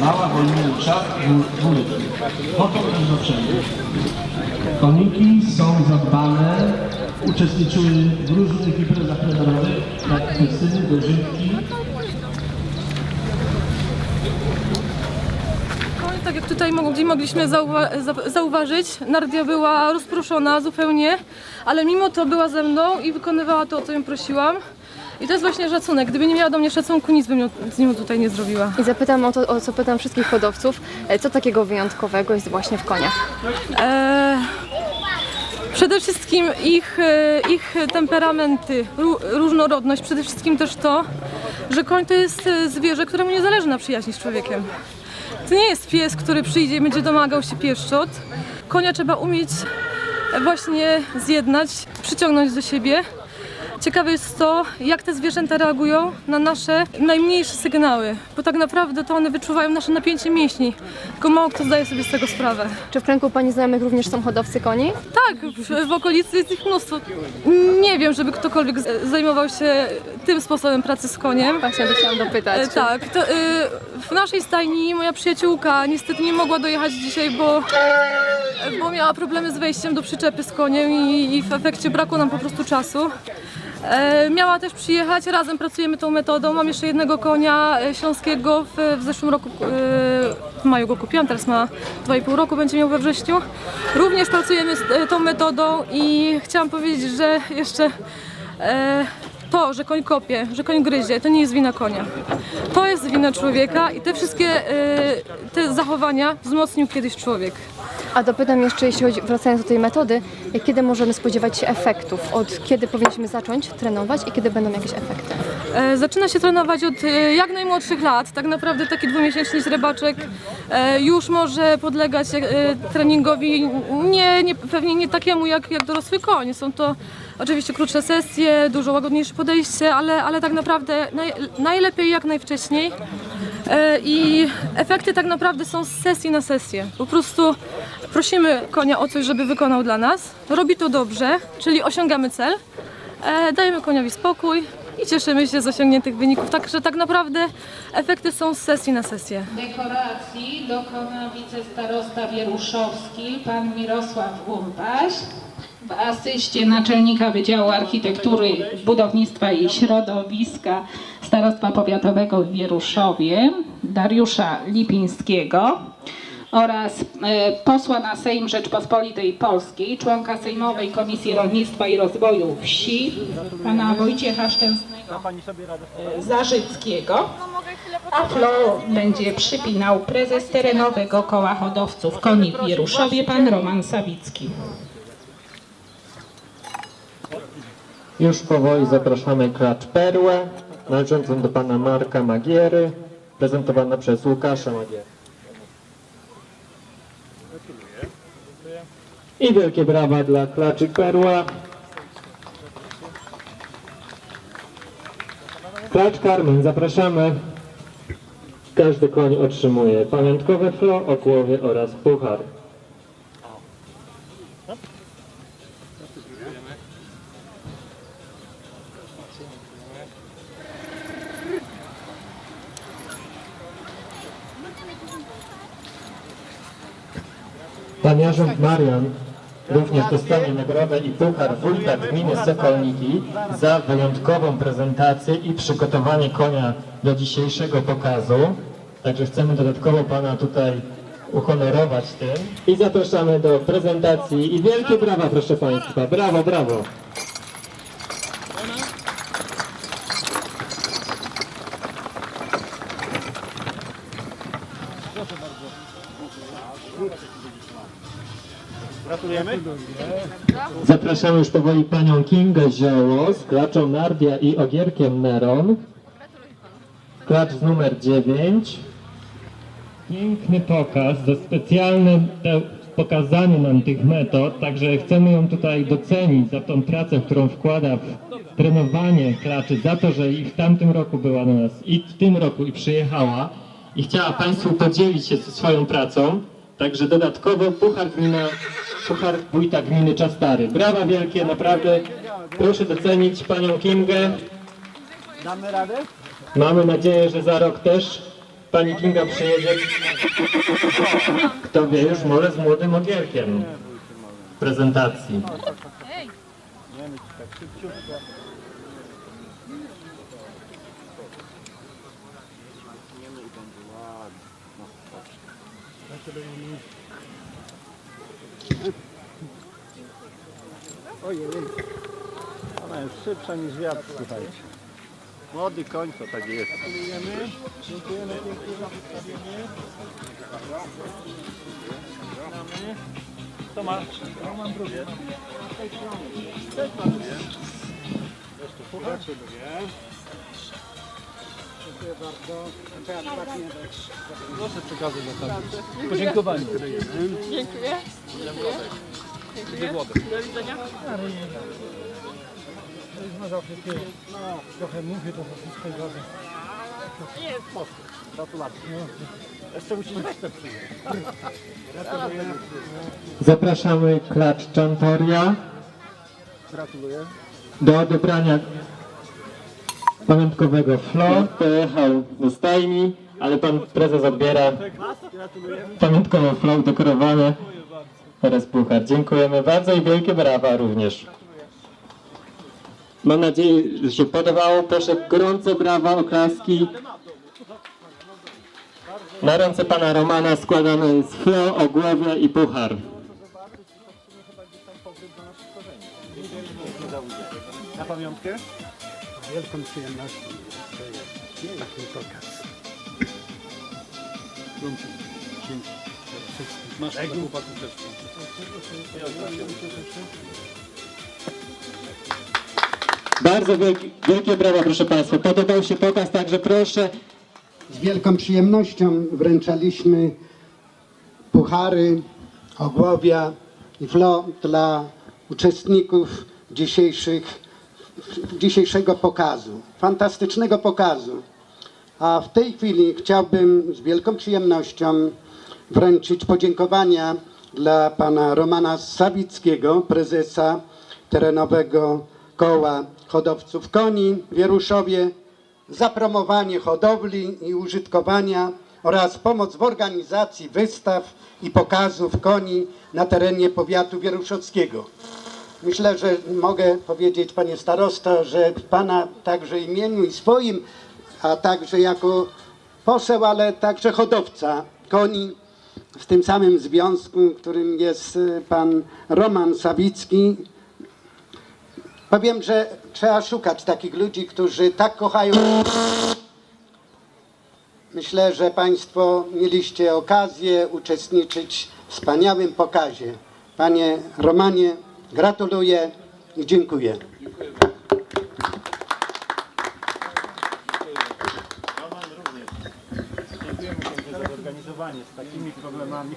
Mała wolniejsza dwuletni. Potem też do przejścia. Koniki są zadbane, uczestniczyły w różnych imprezach plenerowych, jak festyny, dożynki. Koń, tak jak tutaj mogli, mogliśmy zauwa- za- zauważyć, Nardia była rozproszona zupełnie, ale mimo to była ze mną i wykonywała to, o co ją prosiłam. I to jest właśnie szacunek. Gdyby nie miała do mnie szacunku, nic bym z nią tutaj nie zrobiła. I zapytam o to, o co pytam wszystkich hodowców, e, co takiego wyjątkowego jest właśnie w koniach? Eee, przede wszystkim ich, e, ich temperamenty, ró- różnorodność, przede wszystkim też to, że koń to jest e, zwierzę, któremu nie zależy na przyjaźni z człowiekiem. To nie jest pies, który przyjdzie i będzie domagał się pieszczot. Konia trzeba umieć właśnie zjednać, przyciągnąć do siebie. Ciekawe jest to, jak te zwierzęta reagują na nasze najmniejsze sygnały, bo tak naprawdę to one wyczuwają nasze napięcie mięśni, tylko mało kto zdaje sobie z tego sprawę. Czy w kręgu Pani znajomych również są hodowcy koni? Tak, w, w okolicy jest ich mnóstwo. Nie wiem, żeby ktokolwiek z- zajmował się tym sposobem pracy z koniem. Właśnie to chciałam dopytać. E, czy- tak, to, y, w naszej stajni moja przyjaciółka niestety nie mogła dojechać dzisiaj, bo, bo miała problemy z wejściem do przyczepy z koniem i, i w efekcie brakło nam po prostu czasu. E, miała też przyjechać, razem pracujemy tą metodą. Mam jeszcze jednego konia e, śląskiego, w, w zeszłym roku, e, w maju go kupiłam, teraz ma 2,5 roku, będzie miał we wrześniu. Również pracujemy z tą metodą i chciałam powiedzieć, że jeszcze to, że koń kopie, że koń gryzie, to nie jest wina konia. To jest wina człowieka i te wszystkie te zachowania wzmocnił kiedyś człowiek. A dopytam jeszcze, jeśli chodzi, wracając do tej metody, kiedy możemy spodziewać się efektów? Od kiedy powinniśmy zacząć trenować i kiedy będą jakieś efekty? E, Zaczyna się trenować od e, jak najmłodszych lat. Tak naprawdę taki dwumiesięczny źrebaczek e, już może podlegać e, treningowi nie, nie, pewnie nie takiemu jak, jak dorosły koń. Są to oczywiście krótsze sesje, dużo łagodniejsze podejście, ale, ale tak naprawdę naj, najlepiej jak najwcześniej. E, I efekty tak naprawdę są z sesji na sesję. Po prostu prosimy konia o coś, żeby wykonał dla nas. Robi to dobrze, czyli osiągamy cel. E, dajemy koniowi spokój i cieszymy się z osiągniętych wyników. Także tak naprawdę efekty są z sesji na sesję. Dekoracji dokona wicestarosta Wieruszowski, pan Mirosław Łumpaś. W asyście naczelnika Wydziału Architektury, Budownictwa i Środowiska Starostwa Powiatowego w Wieruszowie Dariusza Lipińskiego oraz e, posła na Sejm Rzeczpospolitej Polskiej, członka Sejmowej Komisji Rolnictwa i Rozwoju Wsi, pana Wojciecha Szczęsnego e, Zarzyckiego. A Flo będzie przypinał prezes terenowego koła hodowców koni w Wieruszowie, pan Roman Sawicki. Już powoli zapraszamy klacz Perłę, należącą do pana Marka Magiery, prezentowana przez Łukasza Magiery. I wielkie brawa dla klaczy Perła. Klacz Carmen, zapraszamy. Każdy koń otrzymuje pamiątkowe flo, okłowie oraz puchar. Pan Jarząb Marian również dostanie nagrodę i puchar wójta gminy Sokolniki za wyjątkową prezentację i przygotowanie konia do dzisiejszego pokazu. Także chcemy dodatkowo Pana tutaj uhonorować tym. I zapraszamy do prezentacji i wielkie brawa proszę Państwa. Brawo, brawo. Zapraszamy już powoli panią Kingę Zioło z klaczą Nardia i ogierkiem Neron. Klacz z numer 9. Piękny pokaz, to specjalne te pokazanie nam tych metod, także chcemy ją tutaj docenić za tą pracę, którą wkłada w trenowanie klaczy, za to, że i w tamtym roku była na nas, i w tym roku i przyjechała i chciała Państwu podzielić się swoją pracą. Także dodatkowo puchar gmina, puchar wójta gminy Czastary. Brawa wielkie, naprawdę. Proszę docenić panią Kingę. Mamy nadzieję, że za rok też pani Kinga przyjedzie, kto wie, już może z młodym ogierkiem w prezentacji. Ojej, ona jest szybsza niż wiatr, słuchajcie. Młody koń to tak jest. Dziękujemy. Dziękujemy pięknie za przedstawienie. Kto ma? Roman drugi. Też ma drugie. Jeszcze puchar? Dziękuję bardzo. Proszę przekazać na tam. Podziękowanie. Dziękuję. Trochę mówię, to wszystko zgodę. Nie jest mocno. Gratulacje. Jeszcze musisz resztę przyjąć. Zapraszamy klacz Czantoria Gratuluję. do odebrania pamiątkowego flow. Pojechał do stajni, ale pan prezes odbiera pamiątkowe flow dekorowane. Teraz puchar. Dziękujemy bardzo i wielkie brawa również. Mam nadzieję, że się podobało. Proszę gorące brawa, oklaski. Na ręce pana Romana składane jest flow, ogłowia i puchar. Na pamiątkę? Wielką przyjemnością. To jest piękny pokaz. Dzięki. Masz taką patyteczkę. Bardzo wielkie, wielkie brawa, proszę Państwa. Podobał się pokaz, także proszę. Z wielką przyjemnością wręczaliśmy puchary, ogłowia i flo dla uczestników dzisiejszych, dzisiejszego pokazu. Fantastycznego pokazu. A w tej chwili chciałbym z wielką przyjemnością wręczyć podziękowania dla pana Romana Sawickiego, prezesa terenowego koła hodowców koni w Wieruszowie, za promowanie hodowli i użytkowania oraz pomoc w organizacji wystaw i pokazów koni na terenie powiatu wieruszowskiego. Myślę, że mogę powiedzieć, panie starosto, że w pana także imieniu i swoim, a także jako poseł, ale także hodowca koni w tym samym związku, którym jest y, pan Roman Sawicki. Powiem, że trzeba szukać takich ludzi, którzy tak kochają. Myślę, że Państwo mieliście okazję uczestniczyć w wspaniałym pokazie. Panie Romanie, gratuluję i dziękuję. Dziękujemy za zorganizowanie z takimi problemami.